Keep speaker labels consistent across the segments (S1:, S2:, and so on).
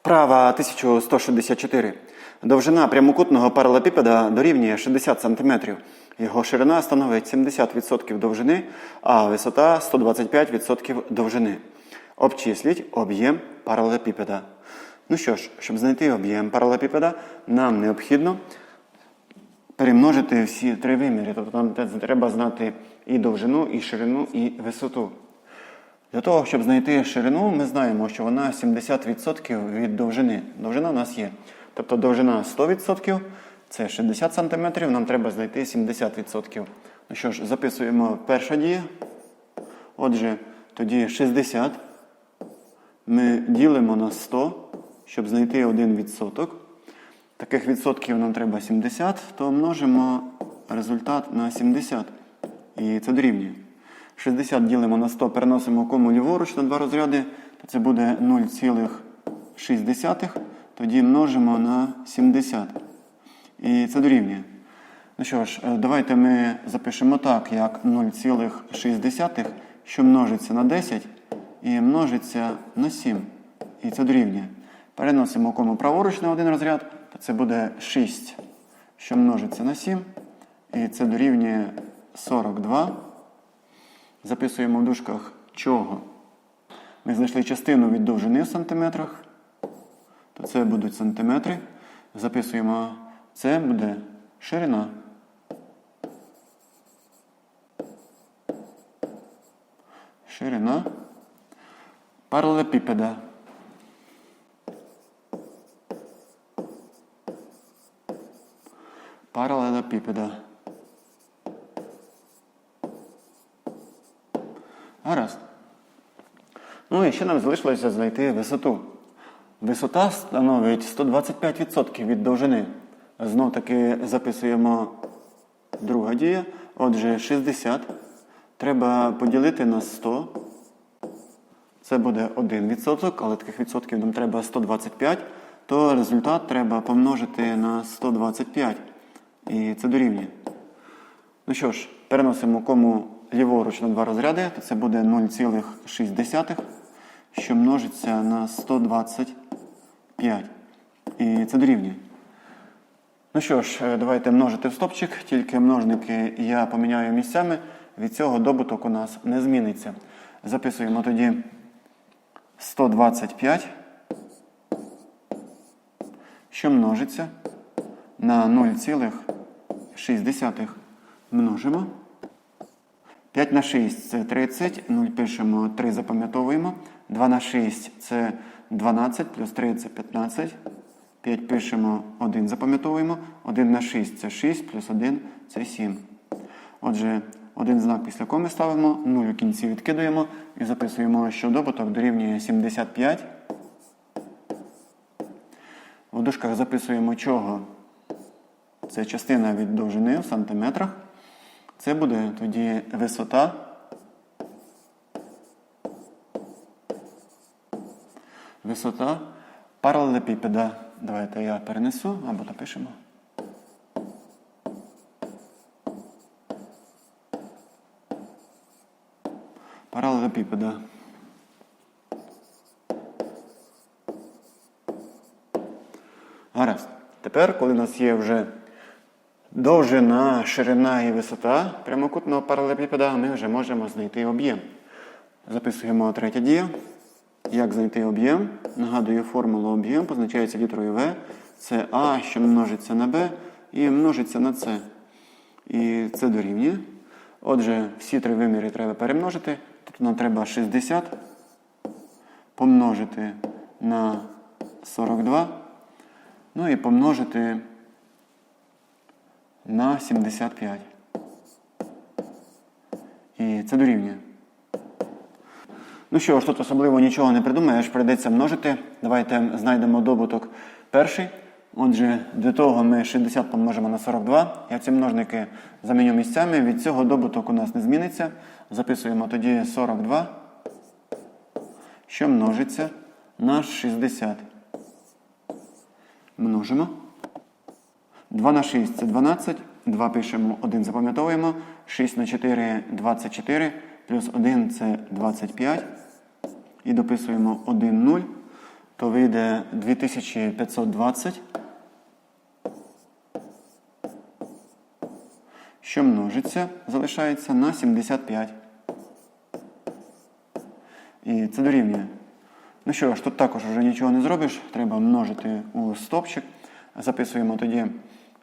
S1: Вправа 1164. Довжина прямокутного паралепіпеда дорівнює 60 см. Його ширина становить 70% довжини, а висота 125% довжини. Обчисліть об'єм паралепіпеда. Ну що ж, щоб знайти об'єм паралепіпеда, нам необхідно перемножити всі три виміри. Тобто нам треба знати і довжину, і ширину, і висоту. Для того, щоб знайти ширину, ми знаємо, що вона 70% від довжини. Довжина у нас є. Тобто довжина 100%, це 60 см, нам треба знайти 70%. Ну що ж, записуємо перша дія. Отже, тоді 60 ми ділимо на 100, щоб знайти 1 відсоток. Таких відсотків нам треба 70, то множимо результат на 70. І це дорівнює. 60 ділимо на 100, переносимо кому ліворуч на два розряди, то це буде 0,6. Тоді множимо на 70. І це дорівнює. Ну що ж, е, давайте ми запишемо так, як 0,6, що множиться на 10 і множиться на 7. І це дорівнює. Переносимо кому праворуч на один розряд, то це буде 6, що множиться на 7. І це дорівнює 42. Записуємо в дужках чого. Ми знайшли частину від довжини в сантиметрах, то це будуть сантиметри. Записуємо, це буде ширина. Ширина паралелепіпеда. Паралелепіпеда. Гаразд. Ну і ще нам залишилося знайти висоту. Висота становить 125% від довжини. Знов таки записуємо друга дія. Отже, 60. Треба поділити на 100. Це буде 1%, але таких відсотків нам треба 125, то результат треба помножити на 125. І це дорівнює. Ну що ж, переносимо кому ліворуч на два розряди, то це буде 0,6, що множиться на 125. І це дорівнює. Ну що ж, е, давайте множити в стопчик, тільки множники я поміняю місцями. Від цього добуток у нас не зміниться. Записуємо тоді 125, що множиться на 0,6 множимо. 5 на 6 це 30, 0 пишемо, 3 запам'ятовуємо. 2 на 6 це 12, плюс 3 це 15. 5 пишемо, 1 запам'ятовуємо. 1 на 6 це 6, плюс 1 це 7. Отже, один знак після коми ставимо, 0 у кінці відкидаємо і записуємо, що добуток дорівнює 75. В дужках записуємо чого. Це частина від довжини в сантиметрах. Це буде тоді висота. Висота паралелепіпеда. Давайте я перенесу або напишемо. Паралелепіпеда. Гаразд. Тепер, коли у нас є вже довжина, ширина і висота прямокутного паралелепіпеда, ми вже можемо знайти об'єм. Записуємо третя дія. Як знайти об'єм? Нагадую, формула об'єм позначається літерою В. Це А, що множиться на Б, і множиться на С. І це дорівнює. Отже, всі три виміри треба перемножити. Тобто нам треба 60 помножити на 42. Ну і помножити на 75. І це дорівнює. Ну що ж, тут особливо нічого не придумаєш, прийдеться множити. Давайте знайдемо добуток перший. Отже, для того ми 60 помножимо на 42. Я ці множники заміню місцями. Від цього добуток у нас не зміниться. Записуємо тоді 42, що множиться на 60. Множимо. 2 на 6 це 12. 2 пишемо, 1 запам'ятовуємо. 6 на 4 24. Плюс 1 це 25. І дописуємо 1, 0. то вийде 2520, що множиться, залишається на 75. І це дорівнює. Ну що ж, тут також вже нічого не зробиш, треба множити у стопчик. Записуємо тоді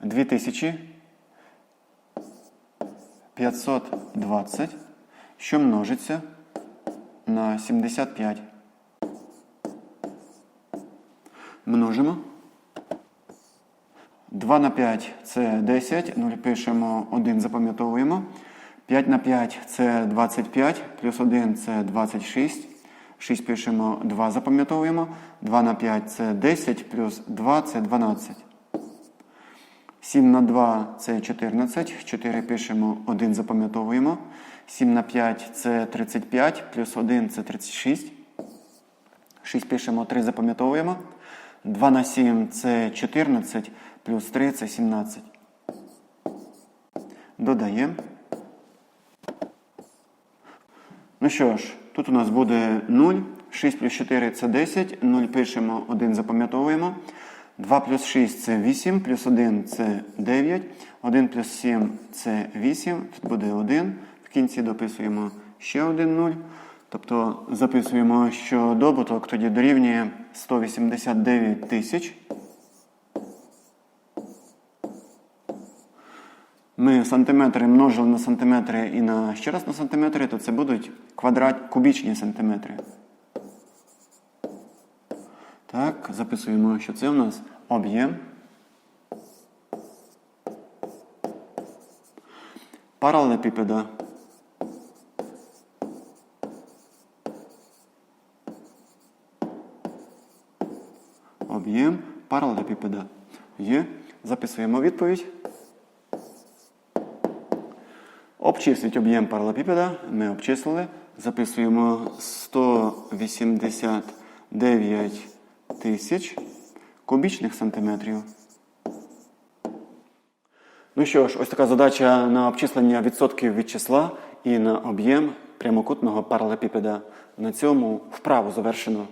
S1: 2520, що множиться на 75. Множимо. 2 на 5 це 10, 0 пишемо, 1 запам'ятовуємо. 5 на 5 це 25, плюс 1 це 26. 6 пишемо, 2 запам'ятовуємо. 2 на 5 це 10, плюс 2 це 12. 7 на 2 це 14, 4 пишемо, 1 запам'ятовуємо. 7 на 5 це 35, плюс 1 це 36. 6 пишемо, 3 запам'ятовуємо. 2 на 7 це 14, плюс 3 це 17. Додаємо. Ну що ж, тут у нас буде 0. 6 плюс 4 це 10. 0 пишемо, 1 запам'ятовуємо. 2 плюс 6 це 8, плюс 1 це 9. 1 плюс 7 це 8. Тут буде 1. В кінці дописуємо ще один 0. Тобто записуємо, що добуток тоді дорівнює 189 тисяч. Ми сантиметри множили на сантиметри і на ще раз на сантиметри, то це будуть квадрат, кубічні сантиметри. Так, записуємо, що це у нас об'єм. Паралелепіпеда. Об'єм паралелепіпеда. Є. Записуємо відповідь. Обчисліть об'єм паралелепіпеда. Ми обчислили. Записуємо 189 тисяч кубічних сантиметрів. Ну що ж, ось така задача на обчислення відсотків від числа і на об'єм прямокутного паралепіпеда. На цьому вправу завершено.